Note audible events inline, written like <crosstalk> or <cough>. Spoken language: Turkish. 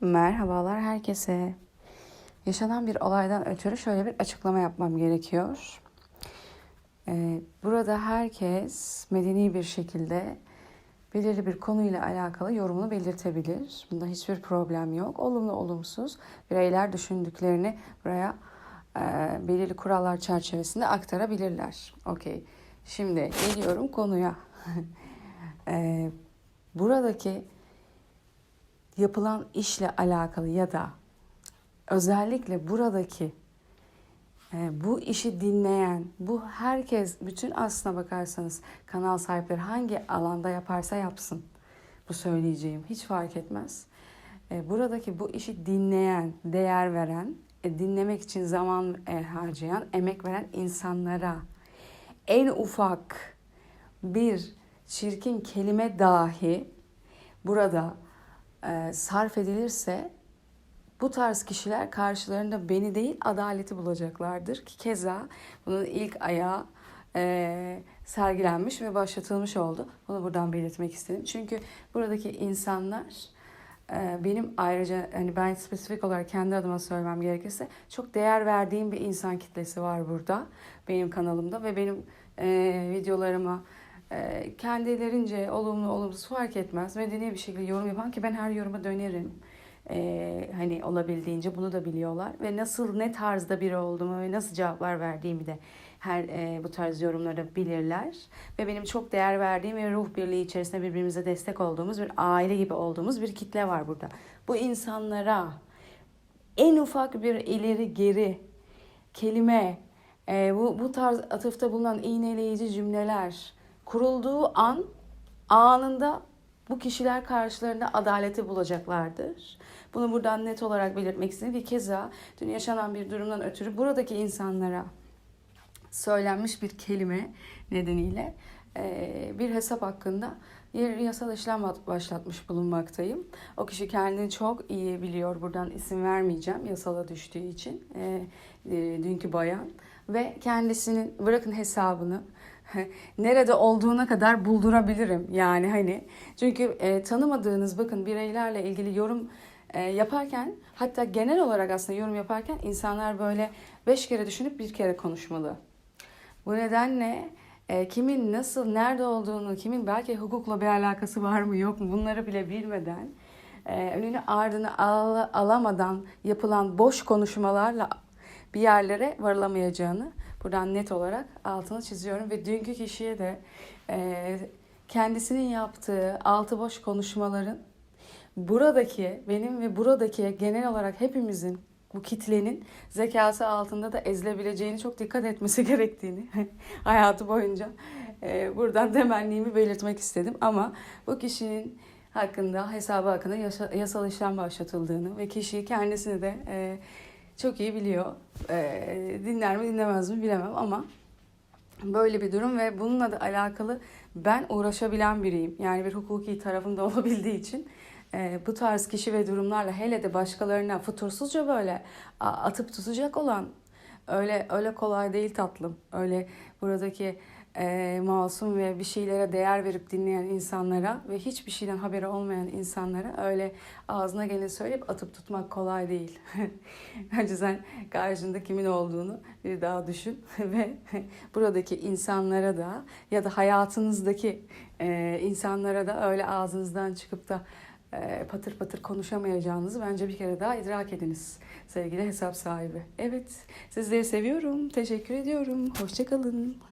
Merhabalar herkese. Yaşanan bir olaydan ötürü şöyle bir açıklama yapmam gerekiyor. Ee, burada herkes medeni bir şekilde belirli bir konuyla alakalı yorumunu belirtebilir. Bunda hiçbir problem yok. Olumlu olumsuz bireyler düşündüklerini buraya e, belirli kurallar çerçevesinde aktarabilirler. Okey. Şimdi geliyorum konuya. <laughs> Ee, buradaki yapılan işle alakalı ya da özellikle buradaki e, bu işi dinleyen, bu herkes, bütün aslına bakarsanız kanal sahipleri hangi alanda yaparsa yapsın bu söyleyeceğim hiç fark etmez. E, buradaki bu işi dinleyen, değer veren, e, dinlemek için zaman harcayan, emek veren insanlara en ufak bir çirkin kelime dahi burada e, sarf edilirse bu tarz kişiler karşılarında beni değil adaleti bulacaklardır ki keza bunun ilk ayağı e, sergilenmiş ve başlatılmış oldu. Bunu buradan belirtmek istedim. Çünkü buradaki insanlar e, benim ayrıca hani ben spesifik olarak kendi adıma söylemem gerekirse çok değer verdiğim bir insan kitlesi var burada benim kanalımda ve benim e, videolarıma kendilerince olumlu olumsuz fark etmez medeni bir şekilde yorum yapan ki ben her yoruma dönerim. Ee, hani olabildiğince bunu da biliyorlar ve nasıl ne tarzda biri olduğumu ve nasıl cevaplar verdiğimi de her e, bu tarz yorumları bilirler ve benim çok değer verdiğim ve ruh birliği içerisinde birbirimize destek olduğumuz bir aile gibi olduğumuz bir kitle var burada. Bu insanlara en ufak bir ileri geri kelime e, bu bu tarz atıfta bulunan iğneleyici cümleler kurulduğu an anında bu kişiler karşılarında adaleti bulacaklardır. Bunu buradan net olarak belirtmek istedim. Bir keza dün yaşanan bir durumdan ötürü buradaki insanlara söylenmiş bir kelime nedeniyle e, bir hesap hakkında yasal işlem başlatmış bulunmaktayım. O kişi kendini çok iyi biliyor. Buradan isim vermeyeceğim yasala düştüğü için. E, e, dünkü bayan ve kendisinin bırakın hesabını <laughs> nerede olduğuna kadar buldurabilirim. Yani hani çünkü e, tanımadığınız bakın bireylerle ilgili yorum e, yaparken hatta genel olarak aslında yorum yaparken insanlar böyle beş kere düşünüp bir kere konuşmalı. Bu nedenle e, kimin nasıl nerede olduğunu, kimin belki hukukla bir alakası var mı yok mu bunları bile bilmeden e, önünü ardını al, alamadan yapılan boş konuşmalarla bir yerlere varılamayacağını buradan net olarak altını çiziyorum ve dünkü kişiye de e, kendisinin yaptığı altı boş konuşmaların buradaki benim ve buradaki genel olarak hepimizin bu kitlenin zekası altında da ezilebileceğini çok dikkat etmesi <laughs> gerektiğini hayatı boyunca e, buradan temennimi belirtmek istedim. Ama bu kişinin hakkında hesabı hakkında yasa, yasal işlem başlatıldığını ve kişi kendisini de e, çok iyi biliyor. E, dinler mi dinlemez mi bilemem ama böyle bir durum ve bununla da alakalı ben uğraşabilen biriyim. Yani bir hukuki tarafımda <laughs> olabildiği için e, bu tarz kişi ve durumlarla hele de başkalarına futursuzca böyle atıp tutacak olan öyle öyle kolay değil tatlım. Öyle buradaki e, masum ve bir şeylere değer verip dinleyen insanlara ve hiçbir şeyden haberi olmayan insanlara öyle ağzına geleni söyleyip atıp tutmak kolay değil. <laughs> Bence sen karşında kimin olduğunu bir daha düşün <laughs> ve buradaki insanlara da ya da hayatınızdaki e, insanlara da öyle ağzınızdan çıkıp da patır patır konuşamayacağınızı bence bir kere daha idrak ediniz sevgili hesap sahibi. Evet sizleri seviyorum. Teşekkür ediyorum. Hoşçakalın.